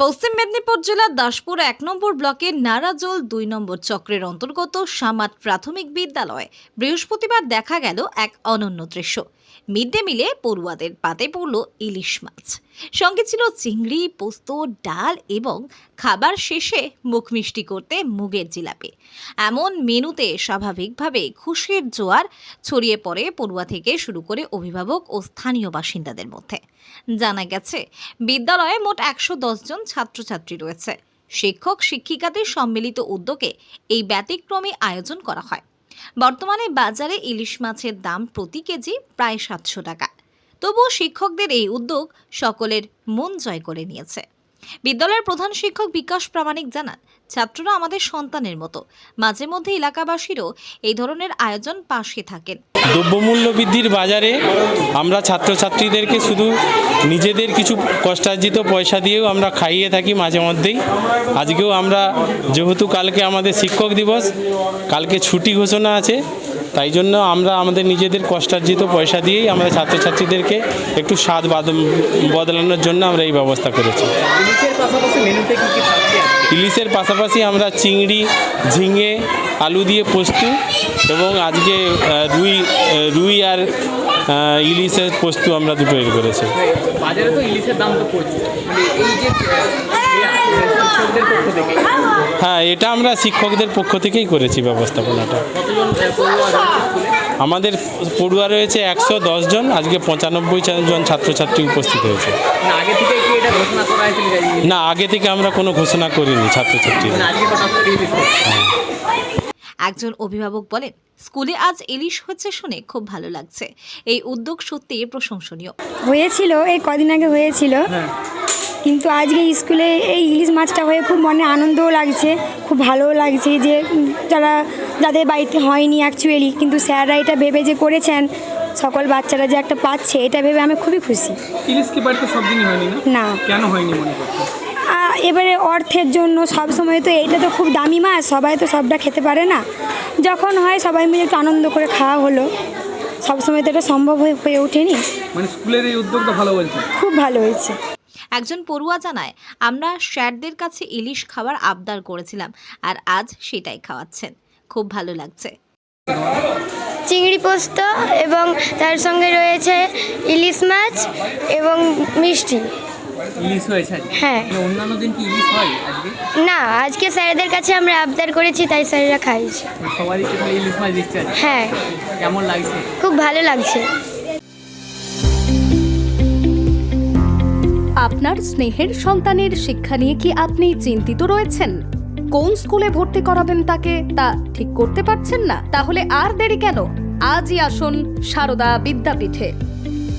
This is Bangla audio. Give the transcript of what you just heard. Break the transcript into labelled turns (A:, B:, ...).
A: পশ্চিম মেদিনীপুর জেলার দাসপুর এক নম্বর ব্লকের নারাজোল দুই নম্বর চক্রের অন্তর্গত সামাট প্রাথমিক বিদ্যালয়ে বৃহস্পতিবার দেখা গেল এক অনন্য দৃশ্য। মিড ডে মিলে পড়ুয়াদের পাতে পড়ল ইলিশ মাছ। সঙ্গে ছিল চিংড়ি, পোস্ত, ডাল এবং খাবার শেষে মুখ মিষ্টি করতে মুগের জিলাপি। এমন মেনুতে স্বাভাবিকভাবে খুশির জোয়ার ছড়িয়ে পড়ে পড়ুয়া থেকে শুরু করে অভিভাবক ও স্থানীয় বাসিন্দাদের মধ্যে। জানা গেছে, বিদ্যালয়ে মোট একশো জন ছাত্রছাত্রী রয়েছে। শিক্ষক, শিক্ষিকাদের সম্মিলিত উদ্যোগে এই ব্যতিক্রমী আয়োজন করা হয়। বর্তমানে বাজারে ইলিশ মাছের দাম প্রতি কেজি প্রায় সাতশো টাকা। তবুও শিক্ষকদের এই উদ্যোগ সকলের মন জয় করে নিয়েছে। বিদ্যালয়ের প্রধান শিক্ষক বিকাশ প্রামাণিক জানান, ছাত্ররা আমাদের সন্তানের মতো। মাঝে মধ্যে এলাকাবাসীরও এই ধরনের আয়োজন পাশে থাকেন।
B: দ্রব্যমূল্য বৃদ্ধির বাজারে আমরা ছাত্রছাত্রীদেরকে শুধু নিজেদের কিছু কষ্টার্জিত পয়সা দিয়েও আমরা খাইয়ে থাকি মাঝে মধ্যেই। আজকেও আমরা, যেহেতু কালকে আমাদের শিক্ষক দিবস, কালকে ছুটি ঘোষণা আছে তাই জন্য আমরা আমাদের নিজেদের কষ্টার্জিত পয়সা দিয়েই আমরা ছাত্রছাত্রীদেরকে একটু স্বাদ বাদ- বদলানোর জন্য আমরা এই ব্যবস্থা করেছি।
C: ইলিশের পাশাপাশি
B: আমরা চিংড়ি ঝিঙে আলু দিয়ে পোস্ত এবং আজকে রুই রুই আর ইলিশের পোস্ত আমরা দুটো এর করেছি।
C: বাজারে তো ইলিশের দাম তো মানে এই যে
B: হ্যাঁ এটা আমরা শিক্ষকদের পক্ষ থেকেই করেছি ব্যবস্থাপনাটা। আমাদের পড়ুয়া রয়েছে একশো জন আজকে পঁচানব্বই জন ছাত্রছাত্রী উপস্থিত হয়েছে।
C: মানে
B: না আগে থেকে আমরা কোনো ঘোষণা করিনি ছাত্রছাত্রী
A: একজন অভিভাবক বলেন স্কুলে আজ ইলিশ হচ্ছে শুনে খুব ভালো লাগছে। এই উদ্যোগ সত্যি প্রশংসনীয়।
D: হয়েছিল এই কদিন আগে হয়েছিল। কিন্তু আজকে স্কুলে এই ইলিশ মাছটা হয়ে খুব মনে আনন্দও লাগছে খুব ভালোও লাগছে যে যারা যাদের বাড়িতে হয়নি অ্যাকচুয়ালি কিন্তু স্যাররা এটা ভেবে যে করেছেন সকল বাচ্চারা যে একটা পাচ্ছে এটা ভেবে আমি খুবই খুশি।
C: ইলিশ কি বাড়িতে সব দিনই হয়নি না?
D: না।
C: কেন হয়নি মনে
D: এবারে অর্থের জন্য সব সময় তো এইটা তো খুব দামি মাছ সবাই তো সবটা খেতে পারে না। যখন হয় সবাই মিলে একটু আনন্দ করে খাওয়া হলো। সবসময় তো এটা সম্ভব হয়ে হয়ে ওঠেনি।
C: মানে স্কুলের এই উদ্যোগটা ভালো বলছে
D: খুব ভালো হয়েছে।
A: একজন পড়ুয়া জানায় আমরা স্যারদের কাছে ইলিশ খাবার আবদার করেছিলাম আর আজ সেটাই খাওয়াচ্ছেন। খুব ভালো লাগছে।
E: চিংড়ি পোস্ত এবং তার সঙ্গে রয়েছে ইলিশ মাছ এবং মিষ্টি।
C: ইলিশ হয়েছে
E: হ্যাঁ।
C: মানে অন্যান্য দিন কি ইলিশ হয় আজকে?
E: না আজকে স্যারেদের কাছে আমরা আবদার করেছি তাই স্যারেরা খাইছে।
C: মানে সবারই ইলিশ মাছ দিচ্ছে
E: হ্যাঁ।
C: কেমন লাগছে?
E: খুব ভালো লাগছে।
F: আপনার স্নেহের সন্তানের শিক্ষা নিয়ে কি আপনি চিন্তিত রয়েছেন? কোন স্কুলে ভর্তি করাবেন তাকে তা ঠিক করতে পারছেন না? তাহলে আর দেরি কেন? আজই আসুন সারদা বিদ্যাপীঠে।